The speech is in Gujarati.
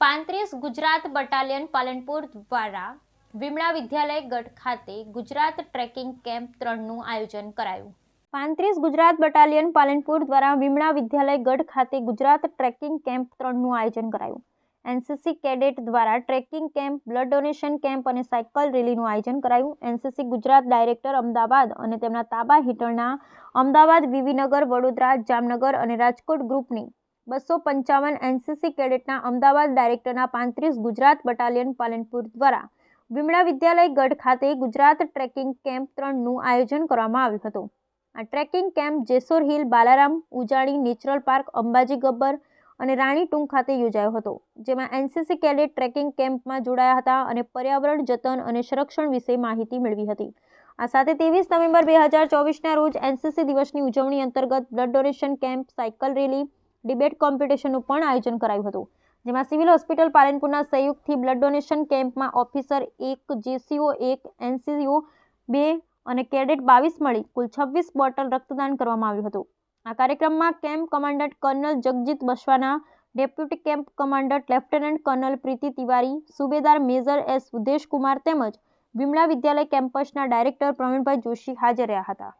પાંત્રીસ ગુજરાત બટાલિયન પાલનપુર દ્વારા વિમળા વિદ્યાલય ગઢ ખાતે ગુજરાત ટ્રેકિંગ કેમ્પ ત્રણનું આયોજન કરાયું. પાંત્રીસ ગુજરાત બટાલિયન પાલનપુર દ્વારા વિમળા વિદ્યાલય ગઢ ખાતે ગુજરાત ટ્રેકિંગ કેમ્પ ત્રણનું આયોજન કરાયું. એનસીસી કેડેટ દ્વારા trekking camp, blood donation camp અને સાયકલ રેલીનું આયોજન કરાયું. એનસીસી ગુજરાત ડાયરેક્ટર અમદાવાદ અને તેમના તાબા હેઠળના અમદાવાદ વિવીનગર, વડોદરા, જામનગર અને રાજકોટ ગ્રુપની બસો પંચાવન એનસીસી કેડેટના અમદાવાદ ડાયરેક્ટરના પાંત્રીસ ગુજરાત બટાલિયન પાલનપુર દ્વારા વિમળા વિદ્યાલય ગઢ ખાતે ગુજરાત ટ્રેકિંગ કેમ્પ ત્રણનું આયોજન કરવામાં આવ્યું હતું. આ trekking camp Jessore hill, Balaram ઉજાણી natural park, Ambaji Gabbar અને રાણી ટૂંક ખાતે યોજાયો હતો, જેમાં એનસીસી કેડેટ ટ્રેકિંગ કેમ્પમાં જોડાયા હતા અને પર્યાવરણ, જતન અને સંરક્ષણ વિશે માહિતી મેળવી હતી. આ સાથે ત્રેવીસ નવેમ્બર બે હજાર ચોવીસના રોજ એનસીસી દિવસની ઉજવણી અંતર્ગત blood donation camp, cycle rally debate કોમ્પિટિશનનું પણ આયોજન કરાયું હતું. જેમાં સિવિલ હોસ્પિટલ પાલનપુરના સહયોગથી બ્લડ ડોનેશન કેમ્પમાં ઓફિસર એક, જેસીઓ એક એનસીઓ બે અને કેડેટ બાવીસ મળી કુલ છવ્વીસ બોટલ રક્તદાન કરવામાં આવ્યું હતું. આ કાર્યક્રમમાં camp commandant colonel Jagjit Baswana deputy camp commandant lieutenant colonel Priti Tiwari, subedar major S Kumar તેમજ વિમળા વિદ્યાલય કેમ્પસના ડાયરેક્ટર પ્રવીણભાઈ જોશી હાજર રહ્યા હતા.